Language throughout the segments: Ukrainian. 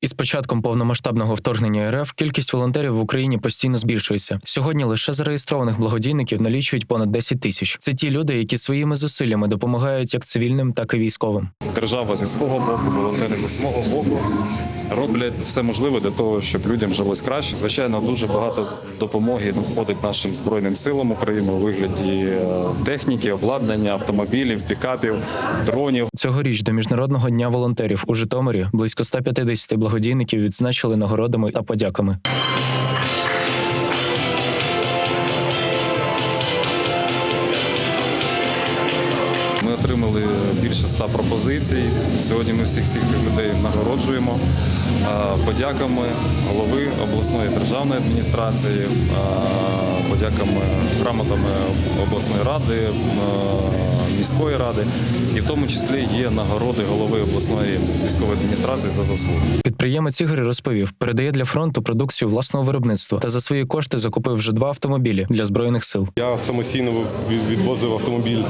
Із початком повномасштабного вторгнення РФ кількість волонтерів в Україні постійно збільшується. Сьогодні лише зареєстрованих благодійників налічують понад 10 тисяч. Це ті люди, які своїми зусиллями допомагають як цивільним, так і військовим. Держава зі свого боку, волонтери зі свого боку роблять все можливе для того, щоб людям жилось краще. Звичайно, дуже багато допомоги надходить нашим збройним силам України у вигляді е, техніки, обладнання, автомобілів, пікапів, дронів. Цьогоріч до міжнародного дня волонтерів у Житомирі близько 150 благодійників відзначили нагородами та подяками. Отримали більше ста пропозицій. Сьогодні ми всіх цих людей нагороджуємо подяками голови обласної державної адміністрації, подяками грамотами обласної ради, міської ради, і в тому числі є нагороди голови обласної військової адміністрації за заслуги. Підприємець Ігор розповів, передає для фронту продукцію власного виробництва та за свої кошти закупив вже два автомобілі для збройних сил. Я самостійно відвозив автомобіль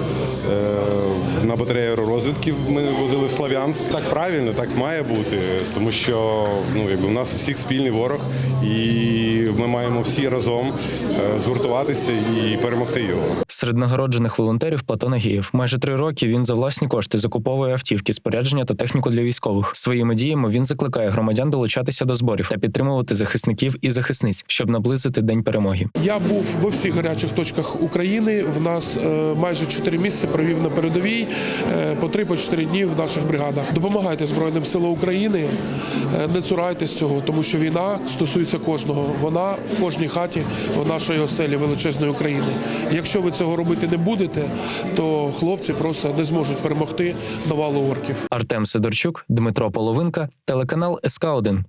е, на батарею аеророзвідки. Ми возили в Слав'янськ. Так правильно, так має бути, тому що ну якби у нас у всіх спільний ворог, і ми маємо всі разом е, згуртуватися і перемогти його. Серед нагороджених волонтерів Платон Агієв. Майже три роки він за власні кошти закуповує автівки, спорядження та техніку для військових. Своїми діями він закликає громадян долучатися до зборів та підтримувати захисників і захисниць, щоб наблизити день перемоги. Я був во всіх гарячих точках України. В нас е, майже 4 місяці провів на передовій е, по 3-4 дні в наших бригадах. Допомагайте Збройним силам України, е, не цурайтесь цього, тому що війна стосується кожного. Вона в кожній хаті в нашої оселі величезної України. Якщо ви цього робити не будете, то хлопці просто не зможуть перемогти навалу орків. Артем Сидорчук, Дмитро Половинка, телеканал СК 1